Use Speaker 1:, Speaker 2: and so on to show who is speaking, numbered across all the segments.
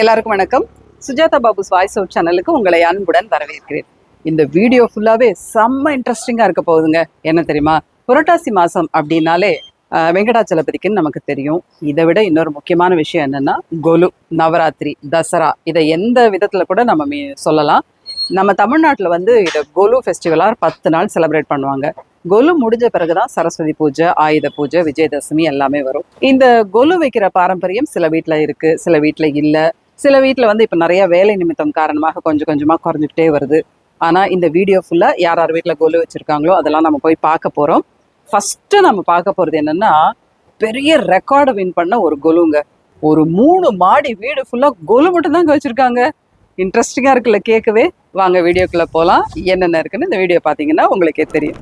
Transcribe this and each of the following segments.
Speaker 1: எல்லாருக்கும் வணக்கம். Sujatha Babu's voice out சேனலுக்கு உங்களை அன்புடன் வரவேற்கிறேன். இந்த வீடியோ ஃபுல்லாவே செம்ம இன்ட்ரெஸ்டிங்காக இருக்க போகுதுங்க. என்ன தெரியுமா? புரட்டாசி மாசம் அப்படின்னாலே ஆஹ், வெங்கடாச்சலபதிக்குன்னு நமக்கு தெரியும். இதை விட இன்னொரு முக்கியமான விஷயம் என்னன்னா கொலு நவராத்திரி தசரா இதை எந்த விதத்துல கூட நம்ம மீ- சொல்லலாம். நம்ம தமிழ்நாட்டில் வந்து இதை கொலு ஃபெஸ்டிவலாக பத்து நாள் செலிப்ரேட் பண்ணுவாங்க. கொலு முடிஞ்ச பிறகுதான் சரஸ்வதி பூஜை ஆயுத பூஜை விஜயதசமி எல்லாமே வரும். இந்த கொலு வைக்கிற பாரம்பரியம் சில வீட்டில் இருக்கு சில வீட்டில் இல்லை. சில வீட்டில் வந்து இப்போ நிறைய வேலை நிமித்தம் காரணமாக கொஞ்சம் கொஞ்சமாக குறைஞ்சிக்கிட்டே வருது. ஆனால் இந்த வீடியோ ஃபுல்லாக யார் யார் வீட்டில் கொலு வச்சுருக்காங்களோ அதெல்லாம் நம்ம போய் பார்க்க போகிறோம் ஃபஸ்ட்டு நம்ம பார்க்க போகிறது என்னன்னா பெரிய ரெக்கார்டை வின் பண்ண ஒரு கொலுங்க. ஒரு மூணு மாடி வீடு ஃபுல்லாக கொலு மட்டும்தாங்க வச்சுருக்காங்க. இன்ட்ரெஸ்டிங்காக இருக்குல்ல கேட்கவே. வாங்க வீடியோக்குள்ளே போகலாம் என்னென்ன இருக்குன்னு இந்த வீடியோ பார்த்தீங்கன்னா உங்களுக்கே தெரியும்.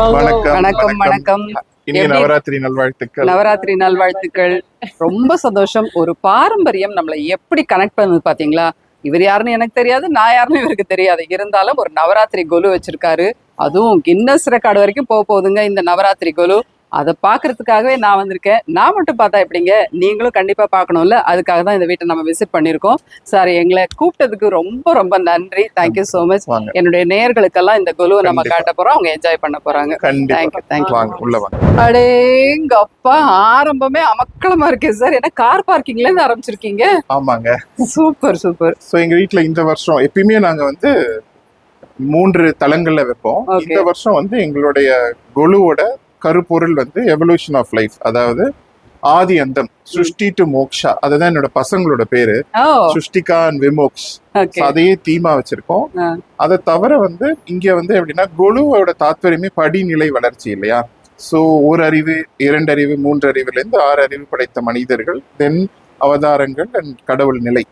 Speaker 2: வணக்கம்,
Speaker 1: வணக்கம். வணக்கம்
Speaker 2: இனிய நவராத்திரி நல்வாழ்த்துக்கள்.
Speaker 1: நவராத்திரி நல்வாழ்த்துக்கள். ரொம்ப சந்தோஷம். ஒரு பாரம்பரியம் நம்மளை எப்படி கனெக்ட் பண்ணுது பாத்தீங்களா? இவர் யாருன்னு எனக்கு தெரியாது நான் யாருன்னு இவருக்கு தெரியாது. இருந்தாலும் ஒரு நவராத்திரி கொலு வச்சிருக்காரு. அதுவும் கின்னஸ் ரெக்கார்டு வரைக்கும் போக போகுதுங்க இந்த நவராத்திரி கொலு. அதை பார்க்கறதுக்காகவே நான் வந்திருக்கேன். நான் மட்டும் பார்த்தா எப்படிங்க? நீங்களும் கண்டிப்பா பார்க்கணும்ல அதுக்காக தான் இந்த வீட்டை நம்ம விசிட் பண்ணியிருக்கோம். சார் எங்களை கூப்பிட்டதுக்கு ரொம்ப ரொம்ப நன்றி. தேங்க்யூ ஸோ மச் என்னுடைய நேயர்களுக்கெல்லாம் இந்த கொலுவை நம்ம. காட்ட போறோம். அவங்க என்ஜாய் பண்ண போறாங்க.
Speaker 2: கண்டிப்பா.
Speaker 1: தேங்க்யூ தேங்க்யூ
Speaker 2: வாங்க
Speaker 1: அடேங்கப்பா ஆரம்பமே அமக்களமா இருக்கே சார் என்ன கார் பார்க்கிங்ல இருந்து ஆரம்பிச்சிருக்கீங்க?
Speaker 2: ஆமாங்க.
Speaker 1: Super super.
Speaker 2: சோ எங்க வீட்ல இந்த வருஷம் எப்பயுமே நாங்க வந்து மூன்று தளங்கள்ல வைப்போம். இந்த வருஷம் வந்து எங்களுடைய கொலுவோட கருப்பொருள் வந்து எவல்யூஷன் ஆஃப் லைஃப் அதாவது ஆதி அந்தம் சுஷ்டி டு மோக்ஷா அதுதான் என்னோட பசங்களோட பேரு. சுஷ்டிகா அண்ட் விமோக்ஸ் அதையே தீமா வச்சிருக்கோம். அதை தவிர வந்து இங்க வந்து எப்படின்னா கொலுவோட தாத்பரியமே படிநிலை வளர்ச்சி இல்லையா? சோ ஒரு அறிவு இரண்டு அறிவு மூன்று அறிவுல இருந்து ஆறு அறிவு படைத்த மனிதர்கள் தென் அவதாரங்கள் அண்ட் கடவுள் நிலை.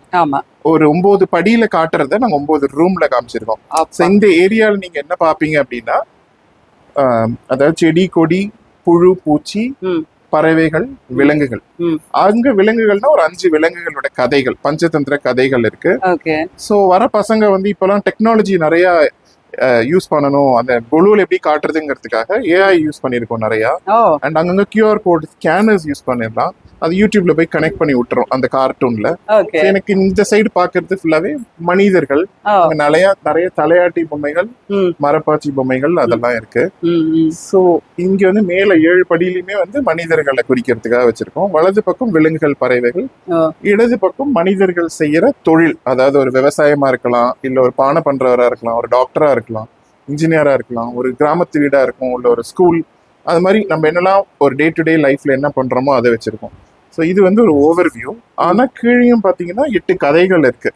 Speaker 2: ஒரு ஒன்பது படியில காட்டுறத நாங்க ஒன்பது ரூம்ல காமிச்சிருக்கோம். இந்த ஏரியால நீங்க என்ன பாப்பீங்க அப்படின்னா அதாவது செடி கொடி புழு பூச்சி. பறவைகள் விலங்குகள். அங்க விலங்குகள்னா ஒரு அஞ்சு விலங்குகளோட கதைகள் பஞ்சதந்திர கதைகள் இருக்கு ஸோ வர பசங்க வந்து இப்போலாம் டெக்னாலஜி நிறைய யூஸ் பண்ணணும். அந்த கொலுவில் எப்படி காட்டுறதுங்கிறதுக்காக ஏஐ யூஸ் பண்ணியிருக்கோம் நிறையா. அண்ட் அங்கங்க கியூஆர் கோட் ஸ்கேனர்ஸ் யூஸ் பண்ணிடலாம். அது யூடியூப்ல போய் கனெக்ட் பண்ணி விட்டுரும் அந்த கார்ட்டூன்ல எனக்கு இந்த சைடு பார்க்கிறது ஃபுல்லாவே மனிதர்கள். நிறைய நிறைய தலையாட்டி பொம்மைகள் மரப்பாச்சி பொம்மைகள் அதெல்லாம் இருக்கு. ஸோ இங்க வந்து மேல ஏழு படியிலுமே வந்து மனிதர்களை குறிக்கிறதுக்காக வச்சிருக்கோம். வலது பக்கம் விலங்குகள் பறவைகள். இடது பக்கம் மனிதர்கள் செய்யற தொழில். அதாவது ஒரு விவசாயமா இருக்கலாம் இல்ல ஒரு பானை பண்றவரா இருக்கலாம் ஒரு டாக்டரா இருக்கலாம். இன்ஜினியரா இருக்கலாம் ஒரு கிராமத்து வீடா இருக்கும் இல்ல ஒரு ஸ்கூல் அது மாதிரி நம்ம என்னெல்லாம் ஒரு டே டு டே லைஃப்ல என்ன பண்றோமோ அதை வச்சிருக்கோம். ஸோ இது வந்து ஒரு ஓவர் வியூ ஆனா கீழேயும் பாத்தீங்கன்னா எட்டு கதைகள் இருக்கு.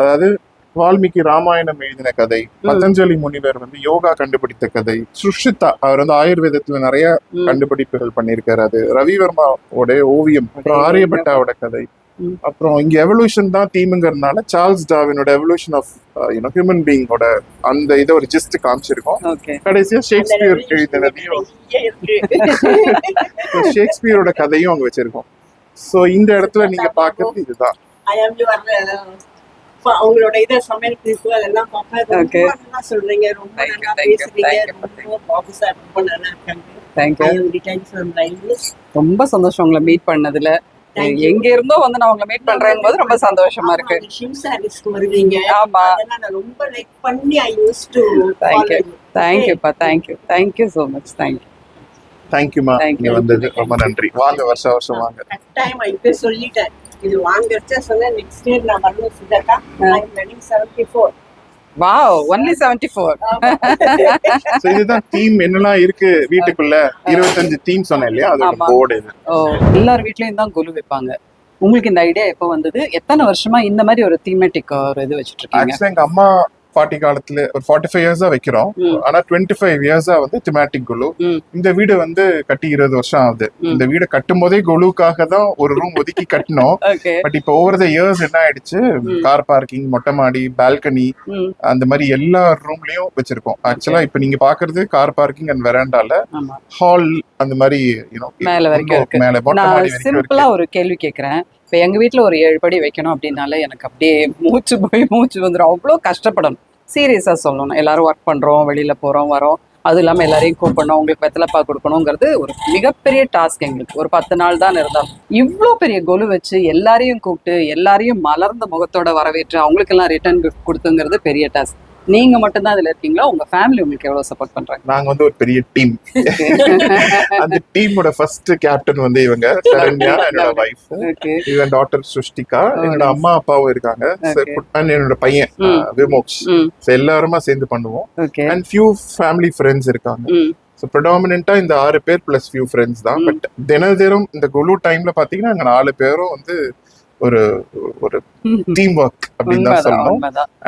Speaker 2: அதாவது வால்மீகி ராமாயணம் எழுதின கதை பதஞ்சலி முனிவர் வந்து யோகா கண்டுபிடித்த கதை சுஷ்ருதா அவர் வந்து ஆயுர்வேதத்துல நிறைய. கண்டுபிடிப்புகள் பண்ணியிருக்காரு. அது ரவிவர்மாவோட ஓவியம் அப்புறம் ஆரியபட்டாவோட கதை. அப்புறம் இங்க எவல்யூஷன் தான் தீமுங்கிறதுனால Charles டாவினோட evolution of you know human பீயிங்கோட அந்த இதை ஒரு ஜஸ்ட் காமிச்சிருக்கோம்.
Speaker 1: ஓகே
Speaker 2: கடைசியா ஷேக்ஸ்பியர் எழுதினதையும் ஷேக்ஸ்பியரோட கதையும் அங்க வச்சிருக்கோம். சோ இந்த இடத்துல நீங்க பாக்குறது இதுதான்.
Speaker 3: அவங்களோட இதை சமையல் குறிப்பு அதெல்லாம் பார்ப்பேன்
Speaker 1: Okay.
Speaker 3: ரொம்ப நல்லா சொல்றீங்க. ரொம்ப நல்லா பேசுறீங்க. ரொம்ப ரொம்ப நல்லா இருக்காங்க.
Speaker 1: ரொம்ப சந்தோஷம் உங்களை மீட் பண்ணதுல. எங்க இருந்தோ வந்து நான் உங்களை மீட் பண்றேன் போது ரொம்ப சந்தோஷமா இருக்கு.
Speaker 3: ஷிம் சாரீஸ்க்கு வருவீங்க.
Speaker 1: ஆமா.
Speaker 3: அதெல்லாம் நான் ரொம்ப லைக் பண்ணி I use to
Speaker 1: Thank you. தேங்க்யூப்பா thank you thank you so much thank you
Speaker 2: தேங்க்யூமா
Speaker 1: Thank
Speaker 2: இங்க
Speaker 1: you.
Speaker 2: வந்தது ரொம்ப நன்றி. வாங்க வருஷம் வருஷம் வாங்க.
Speaker 3: டைம் இப்ப சொல்லிட்டேன். இது வாங்கறச்ச சொன்னா நெக்ஸ்ட் இயர் நான் வரணும் Sujatha. Running seventy four
Speaker 1: wow only seventy four
Speaker 2: இதுதான் தீம் என்னெல்லாம் இருக்கு வீட்டுக்குள்ள? இருபத்தஞ்சு தீம் சொன்னேன் இல்லையா? அதோட. போர்டு இது.
Speaker 1: ஓ எல்லார் வீட்லயும் தான் கொலு வைப்பாங்க. உங்களுக்கு இந்த ஐடியா எப்போ வந்தது? எத்தனை வருஷமா இந்த மாதிரி ஒரு தீமேட்டிக் ஒரு இது வச்சுட்டு இருக்கீங்க?
Speaker 2: எங்க அம்மா பாட்டி காலத்துல ஒரு ஃபார்ட்டி ஃபைவ் இயர்ஸா வைக்கிறோம். ஆனா டுவெண்ட்டி ஃபைவ் இயர்ஸா வந்து திமேட்டிக் குழு. இந்த வீடு வந்து கட்டி இருபது வருஷம் ஆகுது. இந்த வீடு கட்டும் போதே குழுக்காக தான் ஒரு ரூம் ஒதுக்கி கட்டணும்
Speaker 1: ஓகே
Speaker 2: பட் இப்போ ஓவர் த இயர்ஸ் என்ன ஆயிடுச்சு. கார் பார்க்கிங் மொட்டை மாடி பால்கனி அந்த மாதிரி எல்லா ரூம்லயும் வச்சிருக்கோம் ஆக்சுவலா இப்ப நீங்க பாக்குறது கார் பார்க்கிங் அண்ட் வெராண்டால ஹால் அந்த மாதிரி
Speaker 1: மேல வரைக்கும்.
Speaker 2: மேல
Speaker 1: ஒரு கேள்வி கேக்குறேன். இப்போ எங்கள் வீட்டில் ஒரு ஏழு படி வைக்கணும் அப்படின்னாலே எனக்கு அப்படியே மூச்சு போய் மூச்சு வந்துடும் அவ்வளோ கஷ்டப்படணும். சீரியஸா சொல்லணும். எல்லாரும் ஒர்க் பண்றோம் வெளியில் போறோம் வரோம். அது இல்லாமல் எல்லாரையும் கூப்பிடணும் உங்களுக்கு வெத்தலைப்பா கொடுக்கணுங்கிறது ஒரு மிகப்பெரிய டாஸ்க் எங்களுக்கு. ஒரு பத்து நாள் தான் இருந்தால் இவ்வளோ பெரிய கொலு வச்சு எல்லாரையும் கூப்பிட்டு எல்லாரையும் மலர்ந்த முகத்தோட வரவேற்று அவங்களுக்கெல்லாம் ரிட்டர்ன் கிஃப்ட் கொடுத்துங்கிறது பெரிய டாஸ்க் நீங்க மட்டும்தான் இதுல இருக்கீங்களா? உங்க ஃபேமிலி உங்களுக்கு எவ்வளவு சப்போர்ட் பண்றாங்க?
Speaker 2: நாங்க வந்து ஒரு பெரிய டீம் அந்த டீமோட ஃபர்ஸ்ட் கேப்டன் வந்து இவங்க சரண்யா என்னோட வைஃப் இவன் டாட்டர் சுஷ்டிகா என்னோட அம்மா அப்பாவும் இருக்காங்க. அண்ட் என்னோட பையன். அஹ், விமோக்ஷ்
Speaker 1: ம்
Speaker 2: So எல்லாருமா சேர்ந்து பண்ணுவோம். அண்ட் ஃபியூ ஃபேமிலி ஃப்ரெண்ட்ஸ் இருக்காங்க. ஸோ ப்ரிடாமினா இந்த ஆறு பேர் பிளஸ் ஃபியூ ஃப்ரெண்ட்ஸ் தான். பட் தினதினம் இந்த குழு டைம்ல பாத்தீங்கன்னா அங்க நாலு பேரும் வந்து ஒரு ஒரு டீம் ஒர்க் அப்படின்னு தான் சொல்லணும்.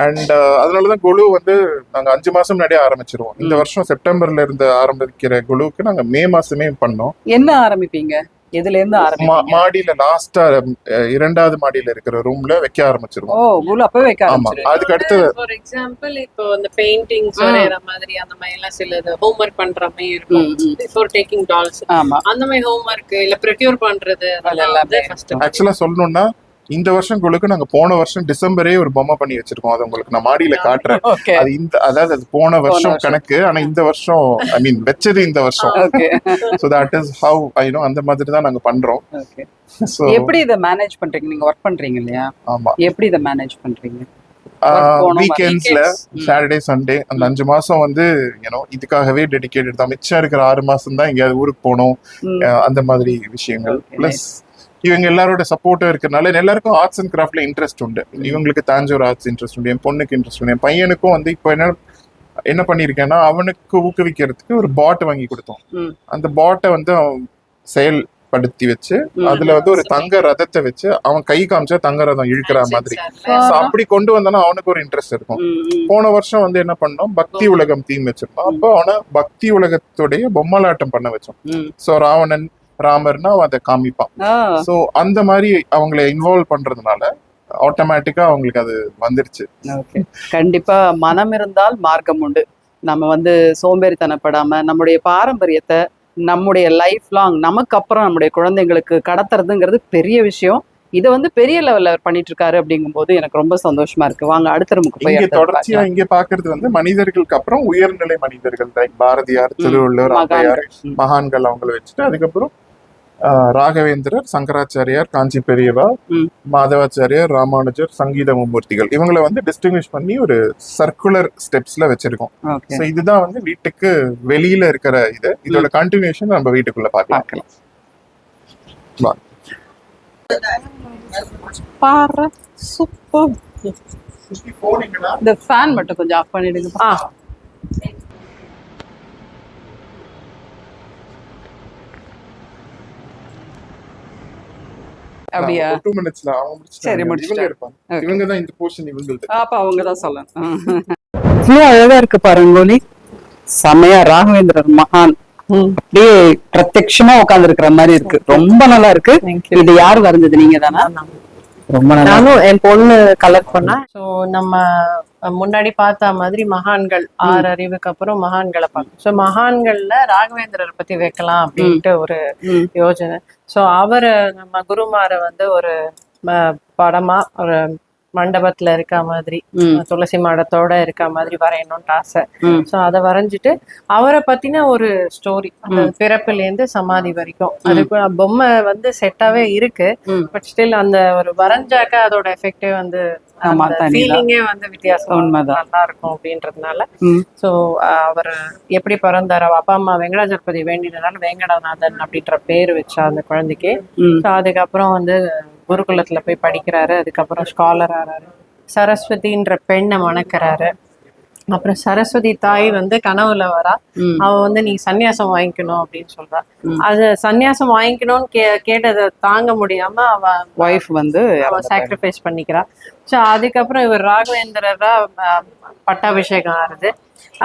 Speaker 2: அண்ட் அதனாலதான் குழு வந்து நாங்க அஞ்சு மாசம் முன்னாடியே ஆரம்பிச்சிருவோம். இந்த. வருஷம் செப்டம்பர்ல இருந்து ஆரம்பிக்கிற குழுவுக்கு நாங்க மே மாசமே பண்ணோம்.
Speaker 1: என்ன ஆரம்பிப்பீங்க? எதுல இருந்து
Speaker 2: மாடியில லாஸ்டா இரண்டாவது மாடியில இருக்கிற ரூம்ல வைக்க ஆரம்பிச்சிருவோம்.
Speaker 1: ஓ குழு அப்பவே வைக்க
Speaker 2: ஆமா
Speaker 1: ஆரம்பிச்சிரு
Speaker 2: அதுக்கு அடுத்து
Speaker 4: ஃபார் எக்ஸாம்பிள் இப்போ அந்த பெயிண்டிங்ஸ்
Speaker 1: ம்.
Speaker 4: வரைகிற மாதிரி அந்த மாதிரி எல்லாம் சிலது ஹோம்ஒர்க் பண்ற மாதிரி இருக்கும். பிஃபோர் டேக்கிங் டால்ஸ்
Speaker 1: ஆமா.
Speaker 4: அந்த மாதிரி ஹோம்ஒர்க் இல்ல ப்ரிக்யூர் பண்றது அதெல்லாம் ஃபர்ஸ்ட்
Speaker 2: ஆக்சுவலா சொல்லணும்னா இந்த வருஷம் குழுக்கு நாங்க போன வருஷம் டிசம்பரே ஒரு பொம்மை பண்ணி வச்சிருக்கோம். அது உங்களுக்கு நான் மாடியில காட்டுறேன். அது இந்த அதாவது அது போன வருஷம். கணக்கு ஆனா இந்த வருஷம் ஐ மீன் வச்சது இந்த வருஷம். So that is how I know அந்த மாதிரி தான் நாங்க பண்றோம்.
Speaker 1: எப்படி இதை மேனேஜ் பண்றீங்க? நீங்க ஒர்க் பண்றீங்க இல்லையா?
Speaker 2: ஆமா.
Speaker 1: எப்படி இதை மேனேஜ் பண்றீங்க?
Speaker 2: வீக்கெண்ட்ஸ்ல. சாட்டர்டே சண்டே அந்த அஞ்சு மாசம் வந்து யூனோ இதுக்காகவே டெடிகேட்டட் தான். மிச்சம் இருக்கிற ஆறு மாசம் தான் எங்கேயாவது ஊருக்கு போகணும். அந்த மாதிரி விஷயங்கள். பிளஸ் இவங்க எல்லாரோட சப்போர்ட்டும் இருக்கிறனால எல்லாருக்கும் ஆர்ட்ஸ் அண்ட் கிராஃப்ட்ல இன்ட்ரெஸ்ட் உண்டு. இவங்களுக்கு தாஞ்சூர் ஆர்ட்ஸ் இன்ட்ரெஸ்ட் உண்டு என் பொண்ணுக்கு இன்ட்ரெஸ்ட் உண்டு என் பையனுக்கும் வந்து இப்போ என்ன என்ன பண்ணியிருக்கேன்னா அவனுக்கு ஊக்குவிக்கிறதுக்கு ஒரு பாட் வாங்கி கொடுத்தோம். அந்த பாட்டை வந்து செயல்படுத்தி வச்சு. அதுல வந்து ஒரு தங்க ரதத்தை வச்சு அவன் கை காமிச்சா தங்க ரதம் இழுக்கிற மாதிரி. அப்படி கொண்டு வந்தானா அவனுக்கு ஒரு இன்ட்ரெஸ்ட் இருக்கும். போன வருஷம் வந்து என்ன பண்ணோம்? பக்தி உலகம் தீம் வச்சிருந்தோம். அப்போ அவனை பக்தி உலகத்துடைய பொம்மலாட்டம் பண்ண வச்சோம். சோ ராவணன் ராமர்னா அதை காமிப்பான். சோ அந்த மாதிரி அவங்கள இன்வால்வ் பண்றதுனால ஆட்டோமேட்டிக்கா அவங்களுக்கு அது வந்துருச்சு.
Speaker 1: கண்டிப்பா மனம் இருந்தால் மார்க்கம் உண்டு. நம்ம வந்து சோம்பேறித்தனப்படாம நம்முடைய பாரம்பரியத்தை நம்முடைய லைஃப் லாங் நமக்கு அப்புறம் நம்முடைய குழந்தைங்களுக்கு கடத்துறதுங்கிறது பெரிய விஷயம். இதை வந்து பெரிய லெவல்ல அவர் பண்ணிட்டு இருக்காரு அப்படிங்கும்போது எனக்கு ரொம்ப சந்தோஷமா இருக்கு. வாங்க அடுத்த ரூமுக்கு போய்
Speaker 2: தொடர்ச்சியா. இங்க பாக்குறது வந்து மனிதர்களுக்கு அப்புறம் உயர்நிலை மனிதர்கள் லைக் பாரதியார். திருவள்ளுவர்
Speaker 1: மகான்கள்.
Speaker 2: அவங்கள வச்சுட்டு அதுக்கப்புறம் ராகவேந்திரர் சங்கராச்சாரியார் காஞ்சி பெரியவா. மாதவாச்சாரியார் ராமானுஜர் சங்கீத மும்மூர்த்திகள். இவங்கள வந்து டிஸ்டிங்விஷ் பண்ணி ஒரு சர்க்குலர் ஸ்டெப்ஸ்ல வச்சிருக்கோம். சோ இதுதான் வந்து வீட்டுக்கு வெளியில இருக்கிற இது. இதோட கண்டினியூஷன் நம்ம வீட்டுக்குள்ள பார்க்கலாம்.
Speaker 1: பாரு சூப்பர் இந்த ஃபேன் மட்டும் கொஞ்சம் ஆஃப் பண்ணிடுங்க.
Speaker 4: ஆ.
Speaker 1: அப்படியா?
Speaker 2: டூ மினிட்ஸ்ல அவங்க முடிச்சிட்டாங்க.
Speaker 1: சரி,
Speaker 2: இவங்க
Speaker 1: முடிச்சிட்டாங்க.
Speaker 2: இருப்பாங்க
Speaker 1: Okay.
Speaker 2: இவங்க தான் இந்த போர்ஷன் இவங்களுக்கு
Speaker 1: அப்ப அவங்க தான் சொல்லணும். இவ்வளோ அழகா இருக்கு பாருங்கோலி செமையா ராகவேந்திரர் மகான். அப்படியே பிரத்யட்சமா உட்கார்ந்து இருக்கிற மாதிரி இருக்கு. ரொம்ப நல்லா இருக்கு. இது யார் வரைஞ்சது? நீங்க தானா? ரொம்ப
Speaker 4: நானும் என் பொண்ணு கலெக்ட் பண்ணேன் ஸோ நம்ம முன்னாடி பார்த்த மாதிரி மகான்கள் ஆறு அறிவுக்கு அப்புறம் மகான்களை பார்த்தோம் ஸோ மகான்கள்ல ராகவேந்திரரை பத்தி வைக்கலாம் அப்படின்ட்டு ஒரு. யோசனை. ஸோ அவரை நம்ம குருமார வந்து ஒரு படமா ஒரு மண்டபத்துல இருக்க மாதிரி. துளசி மாடத்தோட இருக்க மாதிரி வரையணும்னு ஆசை. ஸோ அதை வரைஞ்சிட்டு அவரை பத்தின ஒரு ஸ்டோரி அந்த பிறப்புல இருந்து சமாதி வரைக்கும் அதுக்கு பொம்மை வந்து செட்டாவே இருக்கு. பட் ஸ்டில் அந்த ஒரு வரைஞ்சாக்க அதோட எஃபெக்டே வந்து. ஃபீலிங்கே வந்து வித்தியாசம்
Speaker 1: உண்மைதான்.
Speaker 4: நல்லா இருக்கும் அப்படின்றதுனால. ஸோ அவர் எப்படி பிறந்தார் அப்பா அம்மா வெங்கடாஜலபதி வேண்டினதால வேங்கடநாதன் அப்படின்ற பேர் வச்சா அந்த குழந்தைக்கு. ஸோ அதுக்கப்புறம் வந்து குருகுலத்துல போய் படிக்கிறாரு அதுக்கப்புறம் ஸ்காலர் ஆறாரு சரஸ்வதின்ற பெண்ணை மணக்கிறாரு அப்புறம் சரஸ்வதி தாய் வந்து கனவுல வரா. அவ வந்து நீ சன்னியாசம் வாங்கிக்கணும் அப்படின்னு சொல்றா. அது சன்னியாசம் வாங்கிக்கணும்னு கே கேட்டதை தாங்க முடியாம அவ
Speaker 1: ஒய்ஃப் வந்து
Speaker 4: அவ. சாக்ரிஃபைஸ் பண்ணிக்கிறா ஸோ அதுக்கப்புறம் இவர் ராகவேந்திரரா பட்டாபிஷேகம் ஆறுது.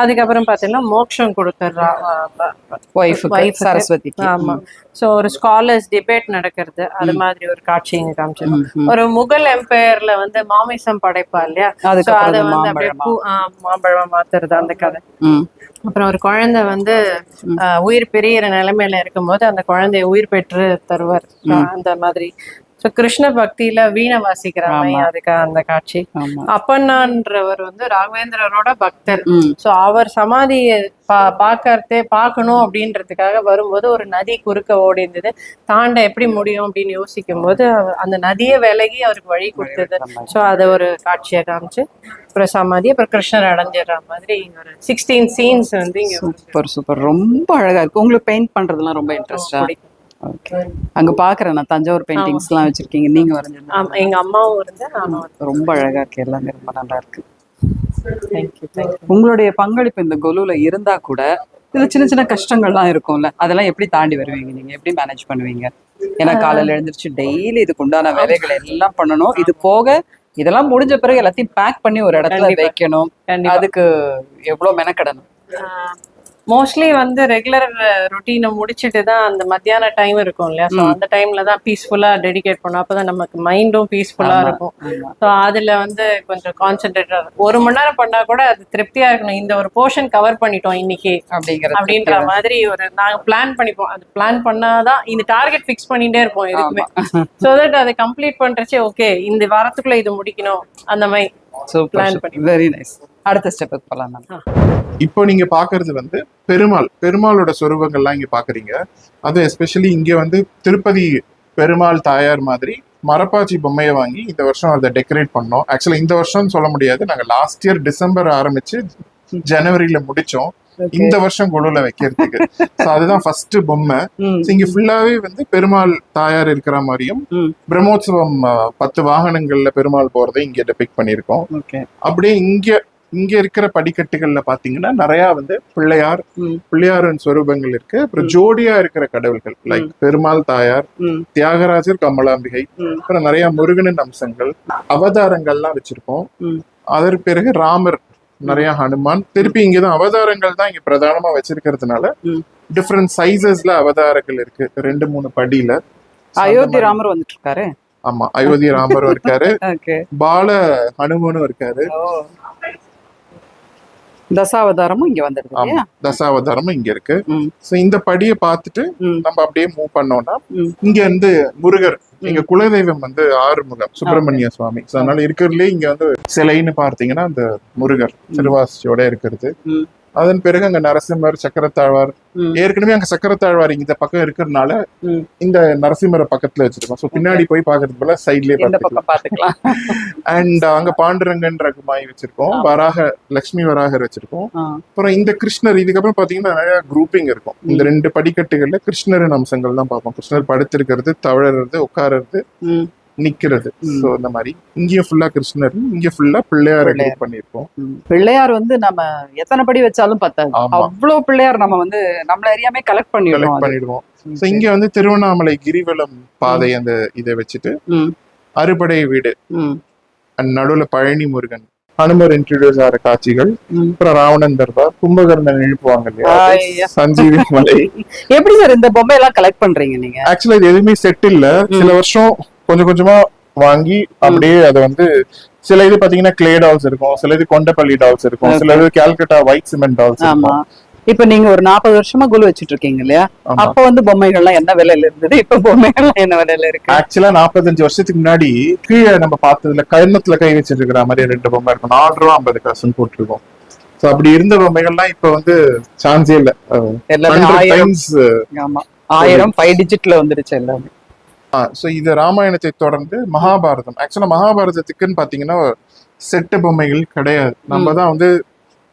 Speaker 4: அதுக்கப்புறம் பார்த்தீங்கன்னா மோட்சம் கொடுத்துட்றா
Speaker 1: ஒய்ஃபுக்கு
Speaker 4: wife-க்கு.
Speaker 1: சரஸ்வதிக்கு.
Speaker 4: ஆமா. ஸோ ஒரு ஸ்காலர்ஸ் டிபேட் நடக்கிறது. அது மாதிரி ஒரு காட்சி இங்க காமிச்சிருக்கோம். ஒரு முகல் எம்பையர்ல வந்து மாமிசம் படைப்பா இல்லையா? ஸோ அதை வந்து அப்படியே
Speaker 1: மாம்பழமா.
Speaker 4: பூ மாம்பழமா மாத்துறது அந்த கதை. அப்புறம் ஒரு குழந்தை வந்து உயிர் பிரியிற நிலைமையில இருக்கும்போது அந்த குழந்தைய உயிர் பெற்று தருவார். அந்த மாதிரி. ஸோ கிருஷ்ண பக்தியில வீணை வாசிக்கிறாங்க. அதுக்கு அந்த காட்சி. அப்பண்ணான்றவர் வந்து ராகவேந்திரரோட பக்தர். ஸோ அவர் சமாதியை பா பார்க்கறதே பார்க்கணும் அப்படின்றதுக்காக வரும்போது ஒரு நதி குறுக்க ஓடி இருந்தது தாண்ட எப்படி முடியும் அப்படின்னு யோசிக்கும் போது அந்த நதியை விலகி அவருக்கு வழி கொடுத்தது. ஸோ அதை ஒரு காட்சியை காமிச்சு அப்புறம் சமாதி அப்புறம் கிருஷ்ணர் அடைஞ்சிடுற மாதிரி ஒரு சிக்ஸ்டீன் சீன்ஸ் வந்து இங்க
Speaker 1: சூப்பர் சூப்பர். ரொம்ப அழகா இருக்கு. உங்களுக்கு பெயிண்ட் பண்றதுலாம் ரொம்ப இன்ட்ரெஸ்டா அங்க பாக்குறேன் நான் தஞ்சாவூர் பெயிண்டிங்ஸ் எல்லாம் வச்சிருக்கீங்க. நீங்க வரைஞ்சிருந்தா
Speaker 4: ஆமா, எங்க அம்மாவும் நானும்
Speaker 1: ரொம்ப அழகா இருக்கு. எல்லாமே ரொம்ப நல்லா இருக்கு. உங்களுடைய பங்களிப்பு இந்த கொலுல இருந்தா கூட இதுல சின்ன சின்ன கஷ்டங்கள்லாம் இருக்கும்ல. அதெல்லாம் எப்படி தாண்டி வருவீங்க நீங்க? எப்படி மேனேஜ் பண்ணுவீங்க? ஏன்னா காலையில எழுந்திருச்சு டெய்லி இதுக்கு உண்டான வேலைகளை எல்லாம் பண்ணணும். இது போக இதெல்லாம் முடிஞ்ச பிறகு எல்லாத்தையும் பேக் பண்ணி ஒரு இடத்துல. வைக்கணும். அதுக்கு எவ்வளவு மெனக்கடணும்?
Speaker 4: மோஸ்ட்லி வந்து ரெகுலர் ரொட்டீனை முடிச்சிட்டு தான் அந்த மத்தியான டைம் இருக்கும் இல்லையா? ஸோ அந்த டைம்ல தான் பீஸ்ஃபுல்லா டெடிகேட் பண்ணும் அப்பதான் நமக்கு மைண்டும் பீஸ்ஃபுல்லா இருக்கும். ஸோ அதுல வந்து கொஞ்சம் கான்சென்ட்ரேட்டா ஒரு மணி நேரம் பண்ணா கூட அது திருப்தியா இருக்கணும். இந்த ஒரு போர்ஷன் கவர் பண்ணிட்டோம் இன்னைக்கு
Speaker 1: அப்படிங்கிற
Speaker 4: அப்படின்ற மாதிரி ஒரு நாங்க பிளான் பண்ணிப்போம். அது பிளான் பண்ணாதான் இந்த டார்கெட் ஃபிக்ஸ் பண்ணிட்டே இருப்போம் எதுக்குமே. ஸோ தட் அதை கம்ப்ளீட் பண்றச்சே ஓகே இந்த வாரத்துக்குள்ள இது முடிக்கணும். அந்த மாதிரி
Speaker 1: சூப்பர்
Speaker 4: பண்ணி.
Speaker 1: வெரி நைஸ் அடுத்த ஸ்டெப்புக்கு நம்ம.
Speaker 2: இப்போ நீங்க பாக்குறது வந்து பெருமாள் பெருமாளோட சொரூபங்கள்லாம் இங்க பாக்குறீங்க. அது எஸ்பெஷலி இங்க வந்து திருப்பதி பெருமாள் தாயார் மாதிரி மரப்பாச்சி பொம்மையை வாங்கி இந்த வருஷம் அதை டெக்கரேட் பண்ணோம். ஆக்சுவலா இந்த வருஷம் சொல்ல முடியாது. நாங்க லாஸ்ட் இயர் டிசம்பர் ஆரம்பிச்சு ஜனவரியில முடிச்சோம். இந்த வருஷம் குழுல வைக்கிறதுக்கு. அதுதான் ஃபர்ஸ்ட் பொம்மை. இங்க ஃபுல்லாவே வந்து பெருமாள் தாயார் இருக்கிற மாதிரியும்
Speaker 1: ம்.
Speaker 2: பிரம்மோற்சவம் அஹ், பத்து வாகனங்கள்ல பெருமாள் போறதை இங்க டெபிக் பண்ணியிருக்கோம்.
Speaker 1: ஓகே
Speaker 2: அப்படியே இங்க இங்க இருக்கிற படிக்கட்டுகள்ல பாத்தீங்கன்னா நிறைய வந்து பிள்ளையார். பிள்ளையாரின் சொரூபங்கள் இருக்கு. அப்புறம் ஜோடியா இருக்கிற கடவுள்கள் லைக் பெருமாள் தாயார் தியாகராஜர் கமலாம்பிகை. அப்புறம் நிறைய முருகனின் அம்சங்கள் அவதாரங்கள்லாம் வச்சிருப்போம்.
Speaker 1: ம்.
Speaker 2: அதற்கு பிறகு ராமர் நிறைய ஹனுமான். திருப்பி இங்கதான் அவதாரங்கள் தான் இங்க பிரதானமா வச்சிருக்கிறதுனால. டிஃப்ரெண்ட் சைசஸ்ல அவதாரங்கள் இருக்கு. ரெண்டு மூணு படியில.
Speaker 1: அயோத்தி ராமர் வந்துட்டு இருக்காரு
Speaker 2: ஆமா அயோத்தி ராமரும் இருக்காரு. பால ஹனுமனும் இருக்காரு.
Speaker 1: தசாவதாரமும் இங்க இல்லையா?
Speaker 2: தசாவதாரமும் இங்க இருக்கு. சோ இந்த படியை பார்த்துட்டு. நம்ம அப்படியே மூவ் பண்ணோம்னா. இங்க வந்து முருகர் எங்க குலதெய்வம் வந்து ஆறுமுகம் சுப்பிரமணிய சுவாமி. அதனால இருக்கிறதுலே இங்க வந்து சிலைன்னு பார்த்தீங்கன்னா அந்த முருகர் திருவாசியோட இருக்கிறது. அதன் பிறகு அங்க நரசிம்மர் சக்கரத்தாழ்வார். ஏற்கனவே அங்க சக்கரத்தாழ்வார் இந்த பக்கம் இருக்கிறதுனால. இந்த நரசிம்மரை பக்கத்துல வச்சிருக்கோம். சோ பின்னாடி போய் பாக்குறது போல சைட்லயே
Speaker 1: பாத்துக்கலாம்
Speaker 2: அண்ட் அங்க பாண்டுரங்கன் ரகுமாய் வச்சிருக்கோம். வராக லக்ஷ்மி வராகர் வச்சிருக்கோம். அப்புறம் இந்த கிருஷ்ணர் இதுக்கப்புறம் பாத்தீங்கன்னா நிறைய குரூப்பிங் இருக்கும். இந்த ரெண்டு படிக்கட்டுகள்ல கிருஷ்ணரின் அம்சங்கள் தான் பார்ப்போம். கிருஷ்ணர் படுத்திருக்கிறது தவழறது உட்காருறது.
Speaker 1: ம்,
Speaker 2: நிக்கிறது. சோ இந்த மாதிரி இங்கேயும் ஃபுல்லா கிருஷ்ணர் இங்க ஃபுல்லா பிள்ளையார. குரூப் பண்ணிருக்கோம்.
Speaker 1: பிள்ளையார் வந்து நம்ம எத்தனை படி வச்சாலும் பத்தாது. அவ்வளவு பிள்ளையார் நம்ம வந்து நம்மள அறியாம கலெக்ட் அது.
Speaker 2: பண்ணிடுவோம் சோ இங்க வந்து திருவண்ணாமலை கிரிவலம் பாதை அந்த இதை வச்சுட்டு அறுபடை வீடு நடுவுல பழனி முருகன் ஹனுமர் இன்ட்ரடியூஸ் ஆகிற காட்சிகள். அப்புறம் ராவணன் தர்பார் கும்பகர்ணன் எழுப்புவாங்க இல்லையா. சஞ்சீவி மலை.
Speaker 1: எப்படி சார் இந்த பொம்மை எல்லாம் கலெக்ட் பண்றீங்க நீங்க?
Speaker 2: ஆக்சுவலா இது எதுவுமே செட் இல்ல. சில வருஷம் கொஞ்சம் கொஞ்சமா வாங்கி அப்படியே அது வந்து சில இது பாத்தீங்கன்னா கிளே டால்ஸ் இருக்கும் சில இது கொண்டப்பள்ளி டால்ஸ் இருக்கும் சில இது கால்கட்டா ஒயிட் சிமெண்ட் டால்ஸ் இருக்கும்.
Speaker 1: இப்ப நீங்க ஒரு நாற்பது வருஷமா குழு வச்சிட்டு இருக்கீங்க இல்லையா. அப்ப வந்து பொம்மைகள்லாம் என்ன விலையில இருந்தது? இப்ப பொம்மைகள்லாம் என்ன விலையில இருக்கு?
Speaker 2: ஆக்சுவலா நாற்பத்தஞ்சு வருஷத்துக்கு முன்னாடி கீழே நம்ம பார்த்ததுல கர்ணத்துல கை வச்சிட்டு இருக்கிற மாதிரி ரெண்டு பொம்மை இருக்கும். நாலு ரூபா ஐம்பது காசுன்னு போட்டிருக்கோம். சோ அப்படி இருந்த பொம்மைகள்லாம் இப்ப வந்து சான்ஸே இல்ல.
Speaker 1: எல்லாமே ஆயிரம். ஃபைவ் டிஜிட்ல வந்துருச்சு எல்லாமே.
Speaker 2: ஸோ இது ராமாயணத்தை தொடர்ந்து மகாபாரதம். ஆக்சுவலா மகாபாரதத்துக்குன்னு பாத்தீங்கன்னா செட்டு பொம்மைகள் கிடையாது. நம்ம தான் வந்து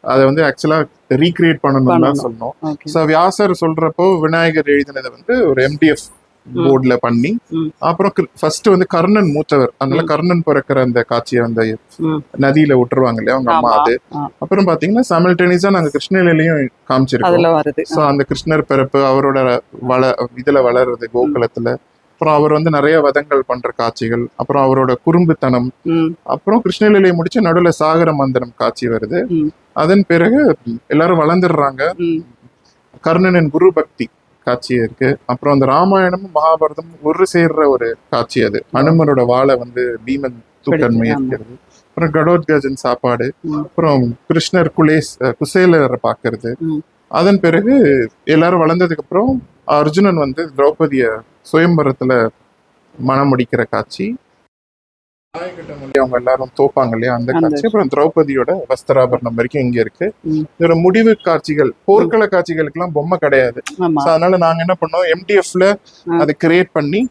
Speaker 2: அதை வந்து ஆக்சுவலா ரீக்ரியேட் பண்ணணும் தான்
Speaker 1: பண்ணணும்.
Speaker 2: சொல்லணும்
Speaker 1: ஓகே
Speaker 2: ஸோ வியாசர் சொல்றப்போ விநாயகர் எழுதினதை வந்து ஒரு எம்டிஎஃப் போர்ட்ல பண்ணி. அப்புறம் ஃபர்ஸ்ட் வந்து கர்ணன் மூத்தவர் அதனால கர்ணன் பிறக்கிற அந்த காட்சியை அந்த. நதியில விட்டுருவாங்க இல்லையா அவங்க அம்மா. அது. அப்புறம் பாத்தீங்கன்னா சமல்டேனியஸா நாங்க கிருஷ்ணலையும் காமிச்சிருக்கோம் ஸோ அந்த கிருஷ்ணர் பிறப்பு அவரோட வள இதுல வளர்றது கோகுலத்துல அப்புறம் அவர் வந்து நிறைய வதங்கள் பண்ற காட்சிகள் அப்புறம் அவரோட குறும்புத்தனம் அப்புறம் கிருஷ்ணலீலையை முடிச்சு நடுவுல சாகர மந்திரம் காட்சி வருது. அதன் பிறகு எல்லாரும் வளர்ந்துடுறாங்க. கர்ணனின் குரு பக்தி காட்சி இருக்கு அப்புறம் அந்த ராமாயணமும் மகாபாரதமும் ஒரு சேர்ற ஒரு காட்சி அது அனுமனோட வாளை வந்து பீமன் தூக்க
Speaker 1: பிடிச்சு, ஆமா.
Speaker 2: முயற்சிக்கிறது அப்புறம் கடோத்கஜன் சாப்பாடு. அப்புறம் கிருஷ்ணர் குலேஸ் குசேலரை பாக்குறது. அதன் பிறகு எல்லாரும் வளர்ந்ததுக்கு அப்புறம் அர்ஜுனன் வந்து திரௌபதிய சுயம்பரத்துல மனம் முடிக்கிற காட்சி. அவங்க எல்லாரும் தோப்பாங்க இல்லையா? அந்த காட்சி. அப்புறம் திரௌபதியோட வஸ்திராபரணம் வரைக்கும் இங்க இருக்கு. இதோட முடிவு காட்சிகள் போர்க்கள காட்சிகளுக்கு எல்லாம் பொம்மை கிடையாது. அதனால நாங்க என்ன பண்ணோம்? எம்டிஎஃப்ல. அதை கிரியேட் பண்ணி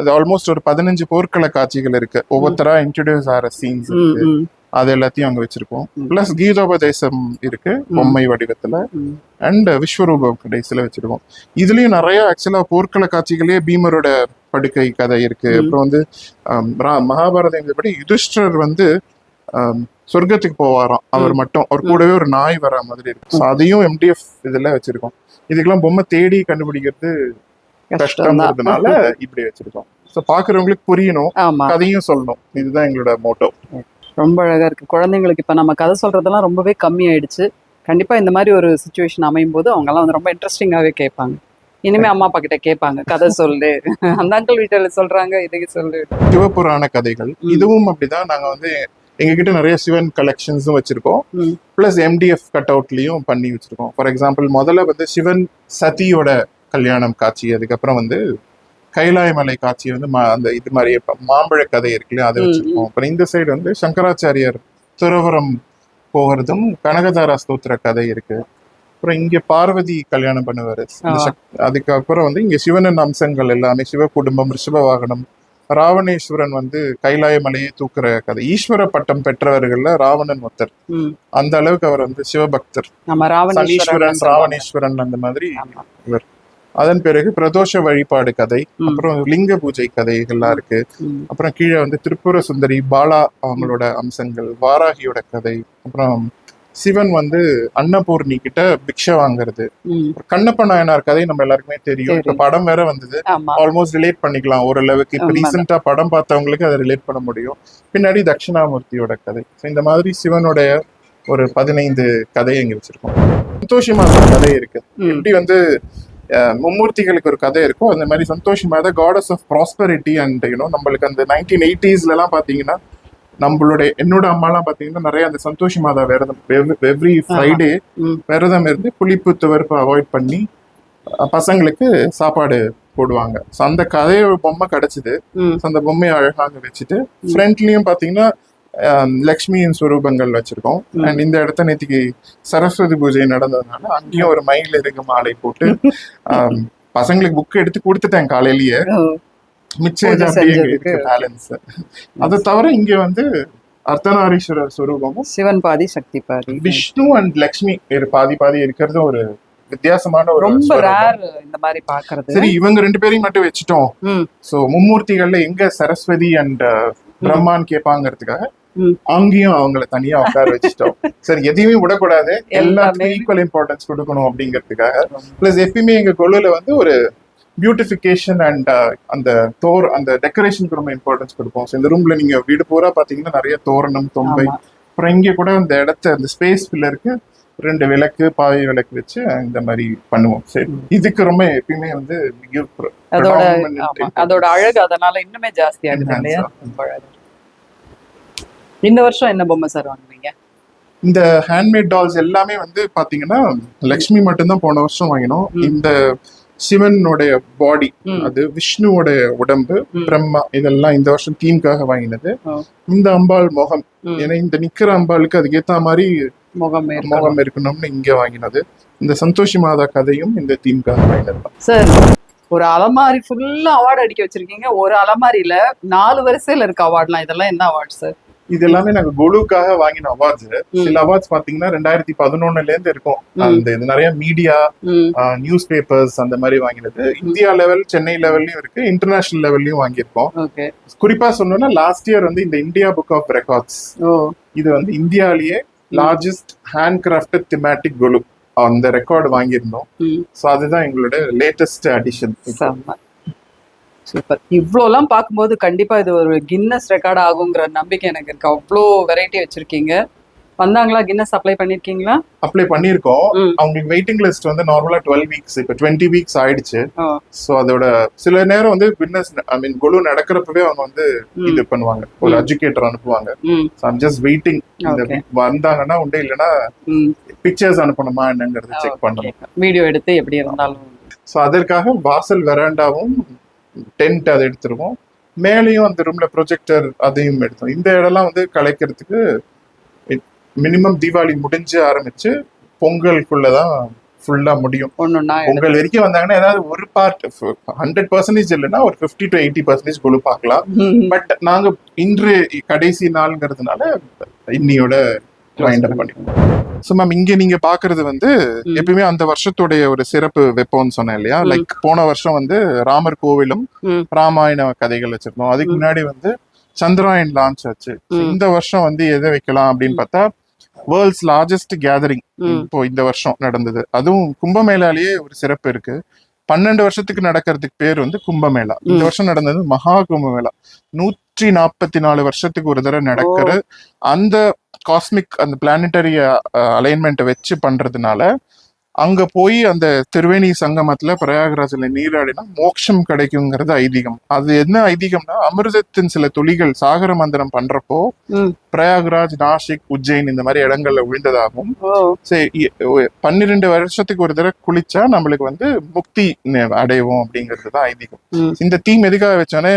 Speaker 2: அது ஆல்மோஸ்ட் ஒரு பதினஞ்சு போர்க்கள காட்சிகள் இருக்கு. ஒவ்வொருத்தரா இன்ட்ரடியூஸ் ஆகிற சீன்ஸ் இருக்கு. அது எல்லாத்தையும் அங்க வச்சிருக்கோம். பிளஸ் கீதோபதேசம் இருக்கு பொம்மை வடிவத்துல. அண்ட் விஸ்வரூப கடைசியில வச்சிருக்கோம். இதுலயும் நிறைய ஆக்சுவலா போர்க்கள காட்சிகளே பீமரோட படுக்கை கதை இருக்கு. அப்புறம் வந்து மகாபாரதம் படி யுதிஷ்டர் வந்து சொர்க்கத்துக்கு போவாராம். அவர் மட்டும். அவர் கூடவே ஒரு நாய் வர மாதிரி இருக்கு. அதையும் எம்டிஎஃப் இதுல வச்சிருக்கோம். இதுக்கெல்லாம் பொம்மை தேடி கண்டுபிடிக்கிறது
Speaker 1: கஷ்டம் தான்
Speaker 2: கஷ்டம்ன்றதுனால இப்படி வச்சிருக்கோம். ஸோ பாக்குறவங்களுக்கு புரியணும்.
Speaker 1: ஆமா.
Speaker 2: கதையும் சொல்லணும். இதுதான் எங்களோட மோட்டோ
Speaker 1: ரொம்ப அழகா இருக்கு. குழந்தைங்களுக்கு இப்ப நம்ம கதை சொல்றதெல்லாம் ரொம்பவே கம்மி ஆயிடுச்சு. கண்டிப்பா இந்த மாதிரி ஒரு சுச்சுவேஷன் அமையும் போது அவங்க எல்லாம் வந்து ரொம்ப இன்ட்ரெஸ்டிங்காவே கேட்பாங்க. இனிமே அம்மா அப்பா கிட்ட கேட்பாங்க. கதை சொல்லு. அந்த அங்கிள் வீட்டுல சொல்றாங்க இதுக்கு சொல்லு.
Speaker 2: சிவபுராண கதைகள். இதுவும் அப்படிதான். நாங்க வந்து எங்ககிட்ட நிறைய சிவன் கலெக்ஷன்ஸும் வச்சிருக்கோம். பிளஸ் எம்டிஎஃப் கட் அவுட்லயும் பண்ணி வச்சிருக்கோம். ஃபார் எக்ஸாம்பிள் முதல்ல வந்து சிவன் சதியோட கல்யாணம் காட்சி. அதுக்கப்புறம் வந்து கைலாயமலை காட்சி வந்து அந்த இது மாதிரி மாம்பழ கதை இருக்கு இல்லையா அதை வச்சிருக்கோம் அப்புறம் இந்த சைடு வந்து சங்கராச்சாரியார் துறவரம் போகிறதும் கனகதாரா ஸ்தோத்திர கதை இருக்கு. அப்புறம் இங்க பார்வதி கல்யாணம் பண்ணுவாரு. அதுக்கப்புறம் வந்து இங்க சிவனின் அம்சங்கள் எல்லாமே சிவ குடும்பம் ரிஷப வாகனம். ராவணேஸ்வரன் வந்து கைலாய மலையை தூக்குற கதை. ஈஸ்வர பட்டம் பெற்றவர்கள்ல ராவணன் ஒருத்தர். அந்த அளவுக்கு அவர் வந்து சிவபக்தர்.
Speaker 1: ராவணேஸ்வரன்
Speaker 2: ராவணேஸ்வரன் அந்த மாதிரி. இவர். அதன் பிறகு பிரதோஷ வழிபாடு கதை. அப்புறம் லிங்க பூஜை கதைகள்லாம் இருக்கு. அப்புறம் கீழே வந்து திருப்புர சுந்தரி பாலா அவங்களோட அம்சங்கள் வாராகியோட கதை அப்புறம் சிவன் வந்து அன்னபூர்ணி கிட்ட பிக்ஷை வாங்குறது. கண்ணப்ப நாயனார் கதை நம்ம எல்லாருக்குமே தெரியும் இப்ப. படம் வேற வந்தது ஆல்மோஸ்ட் ரிலேட் பண்ணிக்கலாம் ஓரளவுக்கு இப்ப. ரீசெண்டா படம் பார்த்தவங்களுக்கு அதை ரிலேட் பண்ண முடியும் பின்னாடி தட்சிணாமூர்த்தியோட கதை இந்த மாதிரி சிவனுடைய ஒரு பதினைந்து கதையை இங்க வச்சிருக்கோம் சந்தோஷமா கதை இருக்கு
Speaker 1: ம்.
Speaker 2: எப்படி வந்து மும்மூர்த்திகளுக்கு ஒரு கதை இருக்கோ அந்த மாதிரி Santosh Mata goddess of prosperity and you know நம்மளுக்கு அந்த நைன்டீன் எயிட்டிஸ்ல எல்லாம் பாத்தீங்கன்னா நம்மளுடைய என்னோட அம்மாலாம் பாத்தீங்கன்னா நிறைய அந்த சந்தோஷ் மாதா விரதம் எவ்ரி ஃப்ரைடே. விரதம் இருந்து புளிப்பு துவர்ப்பு அவாய்ட் பண்ணி பசங்களுக்கு சாப்பாடு போடுவாங்க. ஸோ அந்த கதையோட பொம்மை கிடைச்சது. அந்த பொம்மையை அழகாக வச்சுட்டு ஃப்ரண்ட்லயும் பாத்தீங்கன்னா ஆம், லக்ஷ்மியின் ஸ்வரூபங்கள் வச்சிருக்கோம். அண்ட் இந்த இடத்த நேத்திக்கு சரஸ்வதி பூஜை நடந்ததுனால அங்கேயும் ஒரு மயில் இருக்க மாலை போட்டு ஆம், பசங்களுக்கு புக் எடுத்து கொடுத்துட்டேன் காலையிலேயே மிச்சம் அப்படியே. இருக்கு பேலன்ஸ் அதை தவிர இங்க வந்து அர்த்தநாரீஸ்வரர் ஸ்வரூபமும்
Speaker 1: சிவன் பாதி சக்தி பாதி
Speaker 2: விஷ்ணு அண்ட் லக்ஷ்மி பாதி பாதி இருக்கிறது ஒரு வித்தியாசமான ஒரு
Speaker 1: ரொம்ப. ரேர் இந்த மாதிரி பாக்குறது
Speaker 2: சரி இவங்க ரெண்டு பேரையும் மட்டும் வச்சுட்டோம். சோ மும்மூர்த்திகள்ல எங்க சரஸ்வதி அண்ட் பிரம்மான்னு கேட்பாங்கிறதுக்காக. அங்கேயும் அவங்கள தனியா உட்கார வச்சுட்டோம். சரி எதையுமே விடக்கூடாது. எல்லாத்துக்கும் ஈக்குவல் இம்பார்ட்டன்ஸ் கொடுக்கணும் அப்படிங்கிறதுக்காக. பிளஸ் எப்பயுமே எங்க கொள்ளுல வந்து ஒரு பியூட்டிஃபிகேஷன் அண்ட் அந்த தோர் அந்த டெக்கரேஷனுக்கு ரொம்ப இம்பார்ட்டன்ஸ் கொடுப்போம். இந்த ரூம்ல நீங்க வீடு பூரா பாத்தீங்கன்னா நிறைய தோரணம் தொம்பை. அப்புறம் இங்க கூட அந்த இடத்த அந்த ஸ்பேஸ் இருக்கு ரெண்டு விளக்கு பாவை விளக்கு வச்சு இந்த மாதிரி பண்ணுவோம். சரி இதுக்கு ரொம்ப எப்பயுமே வந்து
Speaker 1: அதோட. அதோட அழகு அதனால இன்னுமே ஜாஸ்தி ஆகுது
Speaker 2: Enhance
Speaker 1: இல்லையா? இந்த வருஷம் என்ன பொம்மை சார் வாங்குவீங்க
Speaker 2: இந்த ஹேண்ட்மேட் டால்ஸ் எல்லாமே வந்து பாத்தீங்கன்னா லக்ஷ்மி மட்டும்தான் போன வருஷம் வாங்கினோம். இந்த சிவனுடைய பாடி. அது விஷ்ணுவோடைய உடம்பு. பிரம்மா இதெல்லாம் இந்த வருஷம் தீம்காக வாங்கினது. இந்த அம்பாள் முகம். ஏன்னா இந்த நிக்கிற அம்பாளுக்கு அதுக்கேத்த மாதிரி
Speaker 1: முகம்.
Speaker 2: முகம் இருக்கணும்னு இங்க வாங்கினது இந்த சந்தோஷி மாதா கதையும் இந்த தீம்காக வாங்கினது.
Speaker 1: சார் ஒரு அலமாரி ஃபுல்லா அவார்டு அடிக்க வச்சிருக்கீங்க ஒரு அலமாரியில நாலு வரிசையில இருக்க அவார்ட்லாம் இதெல்லாம் என்ன அவார்ட் சார்
Speaker 2: இது எல்லாமே நாங்க குழுக்காக வாங்கின அவார்ட்ஸ். சில அவார்ட்ஸ் பாத்தீங்கன்னா ரெண்டாயிரத்தி பதினொன்னுல இருந்து இருக்கும். அந்த இது நிறைய மீடியா நியூஸ் பேப்பர்ஸ் அந்த மாதிரி வாங்கினது. இந்தியா லெவல் சென்னை லெவல்லயும் இருக்கு. இன்டர்நேஷனல் லெவல்லயும் வாங்கியிருக்கோம். குறிப்பா சொல்லணும்னா லாஸ்ட் இயர் வந்து இந்த இந்தியா புக் ஆஃப் ரெக்கார்ட்ஸ் இது வந்து இந்தியாலேயே லார்ஜஸ்ட் ஹேண்ட் கிராஃப்டட் திமேட்டிக் குழு. அந்த ரெக்கார்டு வாங்கியிருந்தோம். ஸோ அதுதான் எங்களோட லேட்டஸ்ட் அடிஷன்
Speaker 1: சூப்பர் இவ்வளோலாம் பார்க்கும்போது கண்டிப்பா இது ஒரு கின்னஸ் ரெக்கார்ட் ஆகுங்கிற நம்பிக்கை எனக்கு இருக்கு. அவ்வளோ வெரைட்டி வச்சிருக்கீங்க. வந்தாங்களா? கின்னஸ் அப்ளை பண்ணிருக்கீங்களா?
Speaker 2: அப்ளை பண்ணியிருக்கோம்.
Speaker 1: ம்.
Speaker 2: அவங்களுக்கு வெயிட்டிங் லிஸ்ட் வந்து நார்மலா டுவெல் வீக்ஸ் இப்போ டுவெண்ட்டி வீக்ஸ் ஆயிடுச்சு. ஸோ அதோட சில நேரம் வந்து பிசினஸ் ஐ மீன் குழு நடக்கிறப்பவே அவங்க வந்து. இது பண்ணுவாங்க. ஒரு. எஜுகேட்டர் அனுப்புவாங்க. I'm just waiting. வந்தாங்கன்னா உண்டு இல்லைன்னா பிக்சர்ஸ் அனுப்பணுமா என்னங்கிறத செக் பண்ணணும்.
Speaker 1: வீடியோ எடுத்து எப்படி இருந்தாலும்.
Speaker 2: ஸோ அதற்காக வாசல் வெராண்டாவும் டென்ட் அதை எடுத்துருவோம். மேலேயும் அந்த ரூம்ல ப்ரொஜெக்டர் அதையும் எடுத்தோம். இந்த இடம்லாம் வந்து கலைக்கிறதுக்கு மினிமம் தீபாவளி முடிஞ்சு ஆரம்பிச்சு பொங்கலுக்குள்ளதான் ஃபுல்லா முடியும்.
Speaker 1: ஒன்னொன்னா
Speaker 2: பொங்கல் வரைக்கும் வந்தாங்கன்னா ஏதாவது ஒரு பார்ட் ஹண்ட்ரட் பர்சன்டேஜ் இல்லைன்னா ஒரு ஃபிஃப்டி டு எயிட்டி பர்சன்டேஜ் குழு பார்க்கலாம். பட் நாங்க இன்று கடைசி நாள்ங்கிறதுனால இன்னியோட அப் பண்ணிக்கோம் ஸோ மேம் இங்க நீங்க பாக்குறது வந்து. எப்பயுமே அந்த வருஷத்துடைய ஒரு சிறப்பு வெப்பம்னு சொன்னேன் இல்லையா. லைக் போன வருஷம் வந்து ராமர் கோவிலும். ராமாயண கதைகள் வச்சிருந்தோம் அதுக்கு. முன்னாடி வந்து சந்திராயன் லான்ச் ஆச்சு. இந்த வருஷம் வந்து எதை வைக்கலாம் அப்படின்னு பார்த்தா வேர்ல்ட்ஸ் லார்ஜஸ்ட் கேதரிங். இப்போ இந்த வருஷம் நடந்தது அதுவும் கும்பமேளாலேயே ஒரு சிறப்பு இருக்கு பன்னெண்டு வருஷத்துக்கு நடக்கிறதுக்கு பேர் வந்து கும்பமேளா இந்த. வருஷம் நடந்தது மகா கும்பமேளா நூற்றி நாற்பத்தி நாலு வருஷத்துக்கு ஒரு தடவை நடக்கிற அந்த காஸ்மிக் அந்த பிளானட்டரி அலைன்மெண்ட் வச்சு பண்றதுனால அங்க போய் அந்த திருவேணி சங்கமத்துல பிரயாகராஜ்ல நீராடினா மோட்சம் கிடைக்குங்கிறது ஐதீகம் அது என்ன ஐதீகம்னா அமிர்தத்தின் சில துளிகள் சாகர மந்திரம் பண்றப்போ. பிரயாகராஜ் நாசிக் உஜ்ஜைன் இந்த மாதிரி இடங்கள்ல விழுந்ததாகவும் சரி பன்னிரெண்டு வருஷத்துக்கு ஒரு தடவை குளிச்சா நம்மளுக்கு வந்து முக்தி அடைவோம் அப்படிங்கிறது தான் ஐதீகம். இந்த தீம் எதுக்காக வச்சோன்னே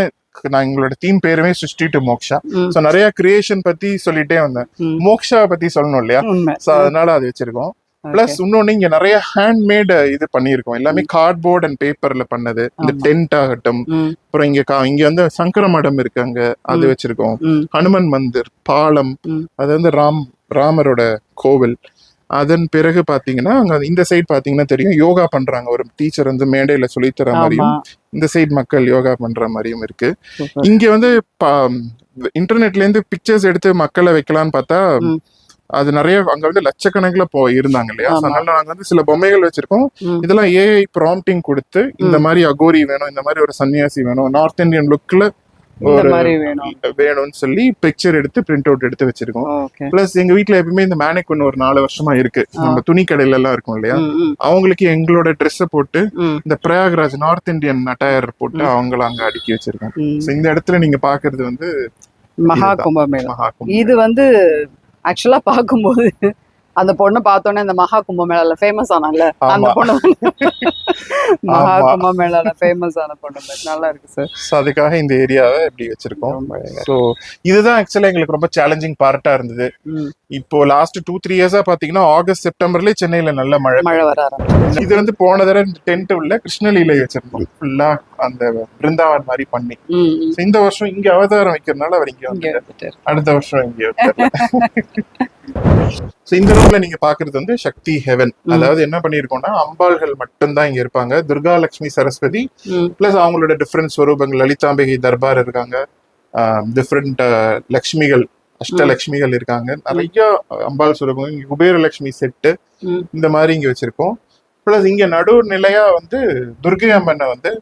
Speaker 2: நான் எங்களோட தீம் பேருமே சிருஷ்டி டு மோக்ஷா. சோ நிறைய கிரியேஷன் பத்தி சொல்லிட்டே வந்தேன். மோக்ஷா பத்தி சொல்லணும் இல்லையா? சோ அதனால அது வச்சிருக்கோம். பிளஸ் இன்னொன்னு இங்க நிறைய ஹேண்ட்மேட் இது பண்ணியிருக்கோம். எல்லாமே கார்ட்போர்ட் அண்ட் பேப்பர்ல பண்ணது. இந்த. டென்ட் ஆகட்டும். அப்புறம் இங்க இங்க வந்து சங்கர மடம் இருக்கு அங்க. அது. வச்சிருக்கோம். ஹனுமன் மந்திர் பாலம். அது வந்து ராம் ராமரோட கோவில். அதன் பிறகு பாத்தீங்கன்னா அங்க இந்த சைடு பாத்தீங்கன்னா தெரியும். யோகா பண்றாங்க. ஒரு டீச்சர் வந்து மேடையில சொல்லித்தர மாதிரியும் இந்த சைடு மக்கள் யோகா பண்ற மாதிரியும் இருக்கு இங்க வந்து இன்டர்நெட்ல இருந்து பிக்சர்ஸ் எடுத்து மக்களை வைக்கலாம்னு பார்த்தா. அது நிறைய அங்க வந்து லட்சக்கணக்கில் போ இருந்தாங்க இல்லையா. அதனால நாங்க வந்து சில பொம்மைகள் வச்சிருக்கோம். இதெல்லாம் ஏஐ ப்ராம்ப்டிங் கொடுத்து இந்த. மாதிரி அகோரி வேணும் இந்த மாதிரி ஒரு சன்னியாசி வேணும் நார்த் இந்தியன் லுக்ல வேணும்னு சொல்லி பிக்சர் எடுத்து பிரிண்ட் அவுட் எடுத்து வச்சிருக்கோம். பிளஸ் எங்க வீட்ல எப்பயுமே இந்த மேனக்குன் ஒரு நாலு வருஷமா இருக்கு. நம்ம துணி கடையில எல்லாம் இருக்கும் இல்லையா அவங்களுக்கு எங்களோட ட்ரெஸ்ஸை போட்டு இந்த பிரயாக்ராஜ் நார்த் இந்தியன் அட்டையர் போட்டு. அவங்கள அங்க அடுக்கி வச்சிருக்கோம் இந்த இடத்துல நீங்க பாக்குறது வந்து
Speaker 1: மகா. கும்பமேளா. இது வந்து ஆக்சுவலா பார்க்கும்போது அந்த பொண்ணை பார்த்தோன்னே இந்த மகா கும்பமேளால ஃபேமஸ் ஆனால அந்த. பொண்ணு மகா. கும்பமேளால ஃபேமஸ் ஆன பொண்ணு. நல்லா இருக்கு சார்
Speaker 2: So, அதுக்காக இந்த ஏரியாவை இப்படி வச்சிருக்கோம். ஸோ இதுதான் ஆக்சுவலா எங்களுக்கு ரொம்ப சேலஞ்சிங் பார்ட்டா இருந்தது இப்போ லாஸ்ட் டூ த்ரீ இயர்ஸா பாத்தீங்கன்னா ஆகஸ்ட் செப்டம்பர்லயே சென்னையில நல்ல மழை.
Speaker 1: மழை வர ஆரம்பிச்சு
Speaker 2: இது வந்து போன தடவை டென்ட் உள்ள கிருஷ்ணலீலை வச்சிருந்தோம். ஃபுல்லா அந்த பிருந்தாவன் மாதிரி பண்ணி. இந்த வருஷம் இங்க அவதாரம் வைக்கிறதுனால அவர் இங்க
Speaker 1: வந்துட்டாரு.
Speaker 2: அடுத்த வருஷம் இங்க இந்த ரூம்ல நீங்க பாக்குறது வந்து சக்தி ஹெவன். அதாவது என்ன பண்ணிருக்கோம்னா அம்பாள்கள் மட்டும்தான் இங்க இருப்பாங்க. துர்கா லட்சுமி சரஸ்வதி. பிளஸ் அவங்களோட டிஃப்ரெண்ட் ஸ்வரூபங்கள் லலிதாம்பிகை தர்பார் இருக்காங்க. டிஃப்ரெண்ட் லக்ஷ்மிகள் அஷ்டலக்ஷ்மிகள் இருக்காங்க நிறைய அம்பாள் ஸ்வரூபங்கள் இங்க குபேரலட்சுமி செட்டு. இந்த மாதிரி இங்க வச்சிருக்கோம் பிளஸ் இங்க நடு நிலையா வந்து துர்கை அம்மனை வந்து